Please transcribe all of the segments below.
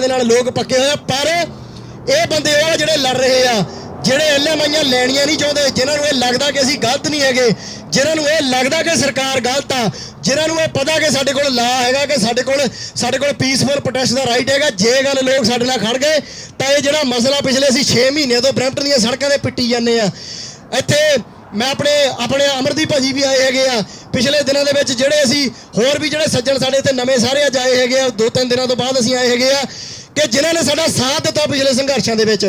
ਦੇ ਨਾਲ ਲੋਕ ਪੱਕੇ ਹੋਏ ਆ, ਪਰ ਇਹ ਬੰਦੇ ਉਹ ਆ ਜਿਹੜੇ ਲੜ ਰਹੇ ਆ, ਜਿਹੜੇ ਐਲਐਮਆਈਆਂ ਲੈਣੀਆਂ ਨਹੀਂ ਚਾਹੁੰਦੇ, ਜਿਨ੍ਹਾਂ ਨੂੰ ਇਹ ਲੱਗਦਾ ਕਿ ਅਸੀਂ ਗਲਤ ਨਹੀਂ ਹੈਗੇ, ਜਿਨ੍ਹਾਂ ਨੂੰ ਇਹ ਲੱਗਦਾ ਕਿ ਸਰਕਾਰ ਗਲਤ ਆ, ਜਿਨ੍ਹਾਂ ਨੂੰ ਇਹ ਪਤਾ ਕਿ ਸਾਡੇ ਕੋਲ ਲਾ ਹੈਗਾ, ਕਿ ਸਾਡੇ ਕੋਲ ਸਾਡੇ ਕੋਲ ਪੀਸਫੁਲ ਪ੍ਰੋਟੈਸਟ ਦਾ ਰਾਈਟ ਹੈਗਾ, ਜੇ ਗੱਲ ਲੋਕ ਸਾਡੇ ਨਾਲ ਖੜ ਗਏ, ਤਾਂ ਇਹ ਜਿਹੜਾ ਮਸਲਾ ਪਿਛਲੇ ਅਸੀਂ 6 ਮਹੀਨੇ ਤੋਂ ਬ੍ਰੈਂਪਟਨ ਦੀਆਂ ਸੜਕਾਂ ਤੇ ਪਿੱਟੀ ਜਾਂਦੇ ਆ। ਇੱਥੇ ਮੈਂ ਆਪਣੇ ਆਪਣੇ ਅਮਰਦੀਪ ਭਾਜੀ ਵੀ ਆਏ ਹੈਗੇ ਆ। ਪਿਛਲੇ ਦਿਨਾਂ ਦੇ ਵਿੱਚ ਜਿਹੜੇ ਅਸੀਂ ਹੋਰ ਵੀ ਜਿਹੜੇ ਸੱਜਣ ਸਾਡੇ ਇੱਥੇ ਨਵੇਂ ਸਾਰੇ ਅੱਜ ਆਏ ਹੈਗੇ ਆ। ਦੋ ਤਿੰਨ ਦਿਨਾਂ ਤੋਂ ਬਾਅਦ ਅਸੀਂ ਆਏ ਹੈਗੇ ਆ ਕਿ ਜਿਨ੍ਹਾਂ ਨੇ ਸਾਡਾ ਸਾਥ ਦਿੱਤਾ ਪਿਛਲੇ ਸੰਘਰਸ਼ਾਂ ਦੇ ਵਿੱਚ।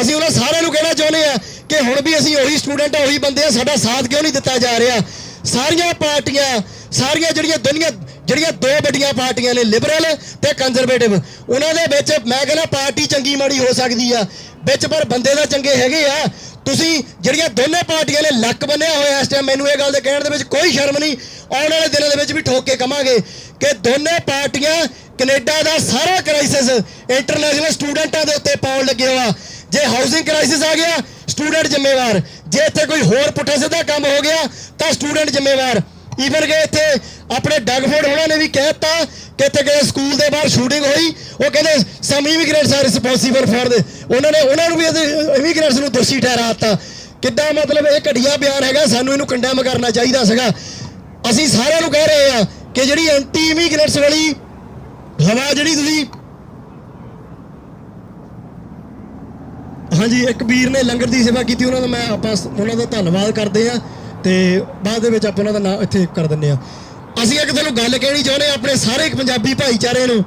ਅਸੀਂ ਉਹਨਾਂ ਸਾਰਿਆਂ ਨੂੰ ਕਹਿਣਾ ਚਾਹੁੰਦੇ ਆ ਕਿ ਹੁਣ ਵੀ ਅਸੀਂ ਉਹੀ ਸਟੂਡੈਂਟ ਆ, ਉਹੀ ਬੰਦੇ ਆ, ਸਾਡਾ ਸਾਥ ਕਿਉਂ ਨਹੀਂ ਦਿੱਤਾ ਜਾ ਰਿਹਾ? ਸਾਰੀਆਂ ਪਾਰਟੀਆਂ, ਸਾਰੀਆਂ ਜਿਹੜੀਆਂ ਦੁਨੀਆ, ਜਿਹੜੀਆਂ ਦੋ ਵੱਡੀਆਂ ਪਾਰਟੀਆਂ ਨੇ ਲਿਬਰਲ ਤੇ ਕੰਜ਼ਰਵੇਟਿਵ ਉਹਨਾਂ ਦੇ ਵਿੱਚ ਮੈਂ ਕਹਿੰਦਾ ਪਾਰਟੀ ਚੰਗੀ ਮਾੜੀ ਹੋ ਸਕਦੀ ਆ। ਵਿੱਚ ਪਰ ਬੰਦੇ ਦਾ ਚੰਗੇ ਹੈਗੇ ਆ ਤੁਸੀਂ ਜਿਹੜੀਆਂ ਦੋਨੇ ਪਾਰਟੀਆਂ ਨੇ ਲੱਕ ਬੰਨਿਆ ਹੋਇਆ ਇਸ ਟਾਈਮ ਮੈਨੂੰ ਇਹ ਗੱਲ ਦੇ ਕਹਿਣ ਦੇ ਵਿੱਚ ਕੋਈ ਸ਼ਰਮ ਨਹੀਂ। ਆਉਣ ਵਾਲੇ ਦਿਨਾਂ ਦੇ ਵਿੱਚ ਵੀ ਠੋਕ ਕੇ ਕਵਾਂਗੇ ਕਿ ਦੋਨੇ ਪਾਰਟੀਆਂ ਕੈਨੇਡਾ ਦਾ ਸਾਰਾ ਕ੍ਰਾਈਸਿਸ ਇੰਟਰਨੈਸ਼ਨਲ ਸਟੂਡੈਂਟਾਂ ਦੇ ਉੱਤੇ ਪਾਉਣ ਲੱਗੇ ਹੋਆ ਜੇ ਹਾਊਸਿੰਗ ਕ੍ਰਾਈਸਿਸ ਆ ਗਿਆ ਸਟੂਡੈਂਟ ਜ਼ਿੰਮੇਵਾਰ। ਜੇ ਇੱਥੇ ਕੋਈ ਹੋਰ ਪੁੱਠਾ ਸਿੱਧਾ ਕੰਮ ਹੋ ਗਿਆ, ਤਾਂ ਸਟੂਡੈਂਟ ਜ਼ਿੰਮੇਵਾਰ। ਈਵਨ ਕਿ ਇੱਥੇ ਆਪਣੇ ਡਗਫੋਰਡ ਹੋਣਾ ਨੇ ਵੀ ਕਹਿਤਾ ਕਿ ਇੱਥੇ ਕਿਸੇ ਸਕੂਲ ਦੇ ਬਾਹਰ ਸ਼ੂਟਿੰਗ ਹੋਈ ਉਹ ਕਹਿੰਦੇ, some immigrants are responsible for ਦੇ ਉਹਨਾਂ ਨੇ, ਉਹਨਾਂ ਨੂੰ ਵੀ ਇਮੀਗ੍ਰੇਟਸ ਨੂੰ ਦੋਸ਼ੀ ਠਹਿਰਾਤਾ। ਕਿੱਦਾਂ ਮਤਲਬ ਇਹ ਘਟੀਆ ਬਿਆਨ ਹੈਗਾ, ਸਾਨੂੰ ਇਹਨੂੰ ਕੰਡੈਮ ਕਰਨਾ ਚਾਹੀਦਾ ਸੀਗਾ। ਅਸੀਂ ਸਾਰਿਆਂ ਨੂੰ ਕਹਿ ਰਹੇ ਆ ਕਿ ਜਿਹੜੀ ਐਂਟੀ ਇਮੀਗ੍ਰੇਟਸ ਵਾਲੀ ਹਵਾ ਜਿਹੜੀ ਤੁਸੀਂ ਹਾਂਜੀ, ਇੱਕ ਵੀਰ ਨੇ ਲੰਗਰ ਦੀ ਸੇਵਾ ਕੀਤੀ, ਉਹਨਾਂ ਦਾ ਮੈਂ ਆਪਾਂ ਉਹਨਾਂ ਦਾ ਧੰਨਵਾਦ ਕਰਦੇ ਆ ਤੇ ਬਾਅਦ ਦੇ ਵਿੱਚ ਆਪਾਂ ਉਹਨਾਂ ਦਾ ਨਾਮ ਇੱਥੇ ਕਰ ਦਿੰਦੇ ਆ ਅਸੀਂ ਇੱਕ ਤੁਹਾਨੂੰ ਗੱਲ ਕਹਿਣੀ ਚਾਹੁੰਦੇ ਹਾਂ, ਆਪਣੇ ਸਾਰੇ ਪੰਜਾਬੀ ਭਾਈਚਾਰੇ ਨੂੰ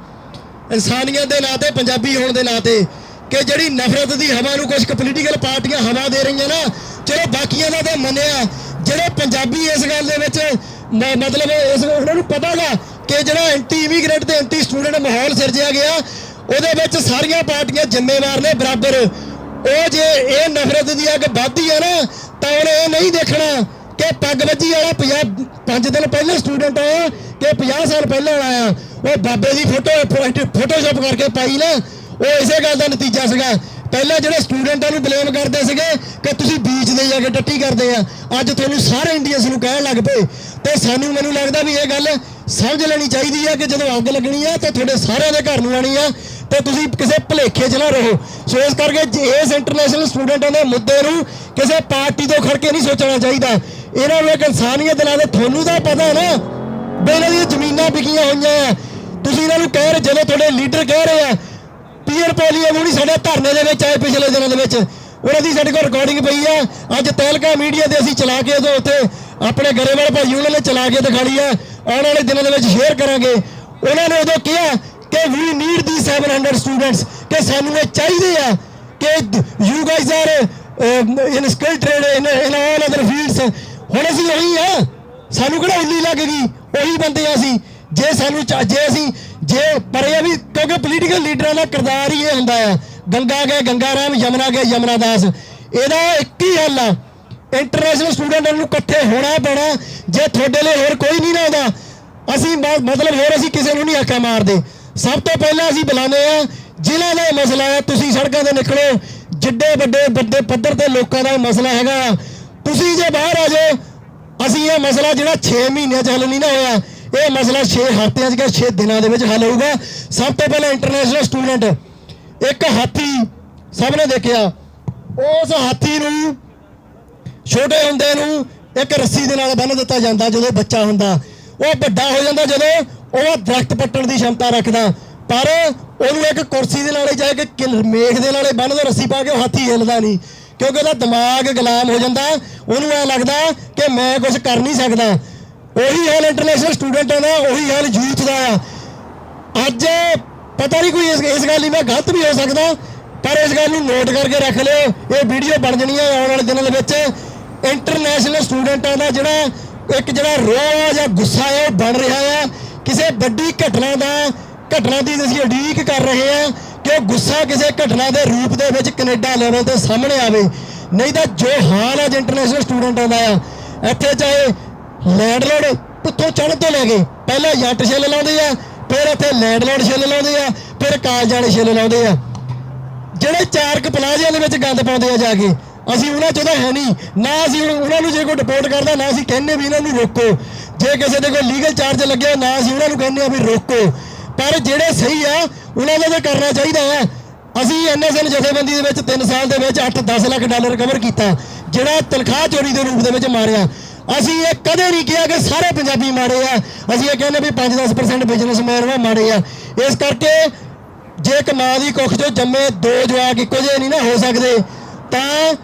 ਇਨਸਾਨੀਅਤ ਦੇ ਨਾਂ 'ਤੇ, ਪੰਜਾਬੀ ਹੋਣ ਦੇ ਨਾਂ 'ਤੇ, ਕਿ ਜਿਹੜੀ ਨਫ਼ਰਤ ਦੀ ਹਵਾ ਨੂੰ ਕੁਝ ਪੋਲੀਟੀਕਲ ਪਾਰਟੀਆਂ ਹਵਾ ਦੇ ਰਹੀਆਂ ਨਾ, ਚਲੋ ਬਾਕੀਆਂ ਦਾ ਤਾਂ ਮੰਨਿਆ, ਜਿਹੜੇ ਪੰਜਾਬੀ ਇਸ ਗੱਲ ਦੇ ਵਿੱਚ ਮ- ਮਤਲਬ ਇਸ ਉਹਨਾਂ ਨੂੰ ਪਤਾਗਾ ਕਿ ਜਿਹੜਾ ਐਂਟੀ ਇਮੀਗ੍ਰੈਂਟ ਤੇ ਐਂਟੀ ਸਟੂਡੈਂਟ ਮਾਹੌਲ ਸਿਰਜਿਆ ਗਿਆ, ਉਹਦੇ ਵਿੱਚ ਸਾਰੀਆਂ ਪਾਰਟੀਆਂ ਜ਼ਿੰਮੇਵਾਰ ਨੇ, ਬਰਾਬਰ। ਉਹ ਜੇ ਇਹ ਨਫ਼ਰਤ ਦੀ ਅੱਗ ਵੱਧਦੀ ਹੈ ਨਾ, ਤਾਂ ਉਹਨੇ ਇਹ ਨਹੀਂ ਦੇਖਣਾ ਕਿ ਪੱਗ ਵੱਜੀ ਵਾਲਾ 50 ਪੰਜ ਦਿਨ ਪਹਿਲਾਂ ਸਟੂਡੈਂਟ ਆਇਆ ਕਿ 50 ਸਾਲ ਪਹਿਲਾਂ ਆਇਆ ਉਹ ਬਾਬੇ ਦੀ ਫੋਟੋ ਫੋਟੋਸ਼ਾਪ ਕਰਕੇ ਪਾਈ ਨਾ, ਉਹ ਇਸੇ ਗੱਲ ਦਾ ਨਤੀਜਾ ਸੀਗਾ। ਪਹਿਲਾਂ ਜਿਹੜੇ ਸਟੂਡੈਂਟਾਂ ਨੂੰ ਬਲੇਮ ਕਰਦੇ ਸੀਗੇ ਕਿ ਤੁਸੀਂ ਬੀਚ ਦੇ ਜਾ ਕੇ ਟੱਟੀ ਕਰਦੇ ਆ। ਅੱਜ ਤੁਹਾਨੂੰ ਸਾਰੇ ਇੰਡੀਅਨਸ ਨੂੰ ਕਹਿਣ ਲੱਗ ਪਏ। ਤੇ ਸਾਨੂੰ ਮੈਨੂੰ ਲੱਗਦਾ ਵੀ ਇਹ ਗੱਲ ਸਮਝ ਲੈਣੀ ਚਾਹੀਦੀ ਹੈ ਕਿ ਜਦੋਂ ਅੱਗ ਲੱਗਣੀ ਆ, ਤਾਂ ਤੁਹਾਡੇ ਸਾਰਿਆਂ ਦੇ ਘਰ ਨੂੰ ਆਣੀ ਆ, ਤੇ ਤੁਸੀਂ ਕਿਸੇ ਭਲੇਖੇ 'ਚ ਨਾ ਰਹੋ। ਸੋ ਇਸ ਕਰਕੇ ਇਸ ਇੰਟਰਨੈਸ਼ਨਲ ਸਟੂਡੈਂਟਾਂ ਦੇ ਮੁੱਦੇ ਨੂੰ ਕਿਸੇ ਪਾਰਟੀ ਤੋਂ ਖੜ ਕੇ ਨਹੀਂ ਸੋਚਣਾ ਚਾਹੀਦਾ। ਇਹਨਾਂ ਨੂੰ ਇੱਕ ਇਨਸਾਨੀਅਤ ਨਾਲ ਤੁਹਾਨੂੰ ਤਾਂ ਪਤਾ ਨਾ, ਵੀ ਇਹਨਾਂ ਦੀਆਂ ਜ਼ਮੀਨਾਂ ਵਿਕੀਆਂ ਹੋਈਆਂ ਆ। ਤੁਸੀਂ ਇਹਨਾਂ ਨੂੰ ਕਹਿ ਰਹੇ ਜਦੋਂ ਤੁਹਾਡੇ ਲੀਡਰ ਕਹਿ ਰਹੇ ਆ ਪੀਅਰ ਪੋਲੀਓ ਨੂੰ ਨਹੀਂ ਸਾਡੇ ਧਰਨੇ ਦੇ ਵਿੱਚ ਆਏ ਪਿਛਲੇ ਦਿਨਾਂ ਦੇ ਵਿੱਚ। ਉਹਨਾਂ ਦੀ ਸਾਡੇ ਕੋਲ ਰਿਕਾਰਡਿੰਗ ਪਈ ਆ। ਅੱਜ ਤਹਿਲਕਾ ਮੀਡੀਆ ਤੇ ਅਸੀਂ ਚਲਾ ਕੇ ਉਦੋਂ ਉੱਥੇ ਆਪਣੇ ਗਰੇਵਾਲ ਭਾਈ ਉਹਨਾਂ ਨੇ ਚਲਾ ਕੇ ਦਿਖਾਲੀ ਆ। ਆਉਣ ਵਾਲੇ ਦਿਨਾਂ ਦੇ ਵਿੱਚ ਸ਼ੇਅਰ ਕਰਾਂਗੇ। ਉਹਨਾਂ ਨੇ ਉਦੋਂ ਕਿਹਾ ਕਿ ਵੀ ਨੀਡ ਦੀ 700 ਸਟੂਡੈਂਟਸ ਕਿ ਸਾਨੂੰ ਇਹ ਚਾਹੀਦੇ ਆ ਕਿ you guys are in skill trade in in all other fields ਹੁਣ ਅਸੀਂ ਉਹੀ ਆ। ਸਾਨੂੰ ਕਿਹੜਾ ਉੱਲੀ ਲੱਗ ਗਈ? ਉਹੀ ਬੰਦੇ ਆ ਅਸੀਂ। ਜੇ ਸਾਨੂੰ ਚਾ- ਜੇ ਅਸੀਂ ਜੇ ਪਰ ਇਹ ਵੀ ਕਿਉਂਕਿ ਪੋਲੀਟੀਕਲ ਲੀਡਰਾਂ ਦਾ ਕਿਰਦਾਰ ਹੀ ਇਹ ਹੁੰਦਾ ਆ। ਗੰਗਾ ਗਏ, ਗੰਗਾ ਰਾਮ, ਯਮਨਾ ਗਏ, ਯਮਨਾ ਦਾਸ। ਇਹਦਾ ਇੱਕ ਹੀ ਹੱਲ ਆ। ਇੰਟਰਨੈਸ਼ਨਲ ਸਟੂਡੈਂਟਾਂ ਨੂੰ ਇਕੱਠੇ ਹੋਣਾ ਪੈਣਾ। ਜੇ ਤੁਹਾਡੇ ਲਈ ਹੋਰ ਕੋਈ ਨਹੀਂ ਨਾ ਆਉਂਦਾ। ਅਸੀਂ ਮ- ਮਤਲਬ ਹੋਰ ਅਸੀਂ ਕਿਸੇ ਨੂੰ ਨਹੀਂ ਆਕਾ ਮਾਰਦੇ। ਸਭ ਤੋਂ ਪਹਿਲਾਂ ਅਸੀਂ ਬੁਲਾਉਂਦੇ ਆ। ਜ਼ਿਲ੍ਹਾ ਦਾ ਮਸਲਾ ਹੈ ਤੁਸੀਂ ਸੜਕਾਂ ਤੇ ਨਿਕਲੋ। ਜਿੱਡੇ ਵੱਡੇ ਵੱਡੇ ਪੱਧਰ ਤੇ ਲੋਕਾਂ ਦਾ ਇਹ ਮਸਲਾ ਹੈਗਾ ਤੁਸੀਂ ਜੇ ਬਾਹਰ ਆ ਜਾਓ, ਅਸੀਂ ਇਹ ਮਸਲਾ ਜਿਹੜਾ 6 ਮਹੀਨਿਆਂ ਚ ਹੱਲ ਨਹੀਂ ਨਾ ਹੋਇਆ, ਇਹ ਮਸਲਾ 6 ਹਫ਼ਤਿਆਂ ਚ ਕਿ 6 ਦਿਨਾਂ ਦੇ ਵਿੱਚ ਹੱਲ ਹੋਊਗਾ। ਸਭ ਤੋਂ ਪਹਿਲਾਂ ਇੰਟਰਨੈਸ਼ਨਲ ਸਟੂਡੈਂਟ ਇੱਕ ਹਾਥੀ ਸਭ ਨੇ ਦੇਖਿਆ। ਉਸ ਹਾਥੀ ਨੂੰ, ਛੋਟੇ ਹੁੰਦੇ ਨੂੰ ਇੱਕ ਰੱਸੀ ਦੇ ਨਾਲ ਬੰਨ੍ਹ ਦਿੱਤਾ ਜਾਂਦਾ ਜਦੋਂ ਬੱਚਾ ਹੁੰਦਾ। ਉਹ ਵੱਡਾ ਹੋ ਜਾਂਦਾ ਜਦੋਂ ਉਹ ਦਰਖਤ ਪੱਟਣ ਦੀ ਸ਼ਮਤਾ ਰੱਖਦਾ। ਪਰ ਉਹਨੂੰ ਇੱਕ ਕੁਰਸੀ ਦੇ ਨਾਲੇ ਜਾ ਕੇ ਕਿਲ- ਮੇਖ ਦੇ ਨਾਲੇ ਬੰਨ੍ਹ ਦੋ, ਰੱਸੀ ਪਾ ਕੇ ਉਹ ਹਾਥੀ ਹਿੱਲਦਾ ਨਹੀਂ। ਕਿਉਂਕਿ ਉਹਦਾ ਦਿਮਾਗ ਗੁਲਾਮ ਹੋ ਜਾਂਦਾ। ਉਹਨੂੰ ਐ ਲੱਗਦਾ ਕਿ ਮੈਂ ਕੁਝ ਕਰ ਨਹੀਂ ਸਕਦਾ। ਉਹੀ ਹਾਲ ਇੰਟਰਨੈਸ਼ਨਲ ਸਟੂਡੈਂਟਾਂ ਦਾ ਉਹੀ ਹਾਲ ਯੂਥ ਦਾ ਆ। ਅੱਜ ਪਤਾ ਨਹੀਂ ਕੋਈ ਇਸ ਇਸ ਗੱਲ ਲਈ ਮੈਂ ਗਲਤ ਵੀ ਹੋ ਸਕਦਾ, ਪਰ ਇਸ ਗੱਲ ਨੂੰ ਨੋਟ ਕਰਕੇ ਰੱਖ ਲਿਓ। ਇਹ ਵੀਡੀਓ ਬਣ ਜਣੀ ਹੈ ਆਉਣ ਵਾਲੇ ਦਿਨਾਂ ਦੇ ਵਿੱਚ। ਇੰਟਰਨੈਸ਼ਨਲ ਸਟੂਡੈਂਟਾਂ ਦਾ ਜਿਹੜਾ ਇੱਕ ਜਿਹੜਾ ਰੋਹ ਆ ਜਾਂ ਗੁੱਸਾ ਹੈ ਉਹ ਬਣ ਰਿਹਾ ਆ। ਕਿਸੇ ਵੱਡੀ ਘਟਨਾ ਦਾ, ਘਟਨਾ ਦੀ ਅਸੀਂ ਉਡੀਕ ਕਰ ਰਹੇ ਹਾਂ ਕਿ ਉਹ ਗੁੱਸਾ ਕਿਸੇ ਘਟਨਾ ਦੇ ਰੂਪ ਦੇ ਵਿੱਚ ਕੈਨੇਡਾ ਲੈਵਲ ਤੇ ਸਾਹਮਣੇ ਆਵੇ। ਨਹੀਂ ਤਾਂ ਜੋ ਹਾਲ ਅੱਜ ਇੰਟਰਨੈਸ਼ਨਲ ਸਟੂਡੈਂਟਾਂ ਦਾ ਆ, ਇੱਥੇ ਚਾਹੇ ਲੈਂਡਲੋਰਡ ਉੱਥੋਂ ਚੜ੍ਹਨ ਤੋਂ ਲੈ ਗਏ ਪਹਿਲਾਂ ਜੱਟ ਛਿੱਲ ਲਾਉਂਦੇ ਆ, ਫਿਰ ਇੱਥੇ ਲੈਂਡਲੋਰਡ ਛਿੱਲ ਲਾਉਂਦੇ ਆ, ਫਿਰ ਕਾਲਜਾਂ ਵਾਲੇ ਛਿੱਲ ਲਾਉਂਦੇ ਆ। ਜਿਹੜੇ ਚਾਰ ਕ ਪਲਾਜ਼ਿਆਂ ਦੇ ਵਿੱਚ ਗੰਦ ਪਾਉਂਦੇ ਆ ਜਾ ਕੇ, ਅਸੀਂ ਉਹਨਾਂ ਚ ਤਾਂ ਹੈ ਨਹੀਂ। ਨਾ ਅਸੀਂ ਉਹਨਾਂ- ਨੂੰ ਜੇ ਕੋਈ ਡਿਪੋਰਟ ਕਰਦਾ, ਨਾ ਅਸੀਂ ਕਹਿੰਨੇ ਵੀ ਇਹਨਾਂ ਨੂੰ ਰੋਕੋ। ਜੇ ਕਿਸੇ ਦੇ ਕੋਈ ਲੀਗਲ ਚਾਰਜ ਲੱਗਿਆ, ਨਾ ਅਸੀਂ ਉਹਨਾਂ ਨੂੰ ਕਹਿੰਨੇ ਆ ਵੀ ਰੋਕੋ। ਪਰ ਜਿਹੜੇ ਸਹੀ ਆ, ਉਹਨਾਂ ਦਾ ਤਾਂ ਕਰਨਾ ਚਾਹੀਦਾ ਆ ਅਸੀਂ ਐਨਐਸਐਨ ਜਥੇਬੰਦੀ ਦੇ ਵਿੱਚ 3 ਸਾਲ ਦੇ ਵਿੱਚ 8-10 ਲੱਖ ਡਾਲਰ ਕਵਰ ਕੀਤਾ। ਜਿਹੜਾ ਤਨਖਾਹ ਚੋਰੀ ਦੇ ਰੂਪ ਦੇ ਵਿੱਚ ਮਾਰਿਆ। ਅਸੀਂ ਇਹ ਕਦੇ ਨਹੀਂ ਕਿਹਾ ਕਿ ਸਾਰੇ ਪੰਜਾਬੀ ਮਾੜੇ ਆ। ਅਸੀਂ ਇਹ ਕਹਿੰਦੇ ਵੀ 5-10% ਬਿਜ਼ਨਸਮੈਨ ਵਾ, ਮਾੜੇ ਆ। ਇਸ ਕਰਕੇ ਜੇ ਇੱਕ ਮਾਂ ਦੀ ਕੁੱਖ ਚੋਂ ਜੰਮੇ ਦੋ ਜਵਾਕ ਇੱਕੋ ਜਿਹੇ ਨਹੀਂ ਨਾ ਹੋ ਸਕਦੇ, ਤਾਂ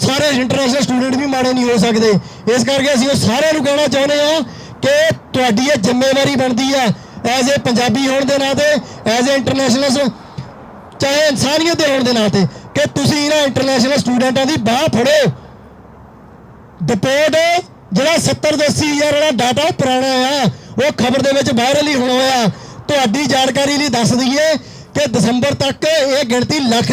ਸਾਰੇ ਇੰਟਰਨੈਸ਼ਨਲ ਸਟੂਡੈਂਟ ਵੀ ਮਾੜੇ ਨਹੀਂ ਹੋ ਸਕਦੇ। ਇਸ ਕਰਕੇ ਅਸੀਂ ਉਹ ਸਾਰਿਆਂ ਨੂੰ ਕਹਿਣਾ ਚਾਹੁੰਦੇ ਆ ਕਿ ਤੁਹਾਡੀ ਇਹ ਜ਼ਿੰਮੇਵਾਰੀ ਬਣਦੀ ਆ। ਐਜ਼ ਏ ਪੰਜਾਬੀ ਹੋਣ ਦੇ ਨਾਤੇ ਐਜ਼ ਏ ਇੰਟਰਨੈਸ਼ਨਲ ਚਾਹੇ ਇਨਸਾਨੀਅਤ ਦੇ ਹੋਣ ਦੇ ਨਾਤੇ ਕਿ ਤੁਸੀਂ ਇਹਨਾਂ ਇੰਟਰਨੈਸ਼ਨਲ ਸਟੂਡੈਂਟਾਂ ਦੀ ਬਾਹ ਫੜੋ। ਡਿਪੋਰਟ ਜਿਹੜਾ 70 ਤੋਂ 80 ਹਜ਼ਾਰ ਵਾਲਾ ਡਾਟਾ ਪੁਰਾਣਾ ਆ, ਉਹ ਖਬਰ ਦੇ ਵਿੱਚ ਵਾਇਰਲ ਹੀ ਹੋਣਾ ਹੋਇਆ ਤੁਹਾਡੀ ਜਾਣਕਾਰੀ ਲਈ ਦੱਸ ਦਈਏ ਕਿ ਦਸੰਬਰ ਤੱਕ ਇਹ ਗਿਣਤੀ ਲੱਖ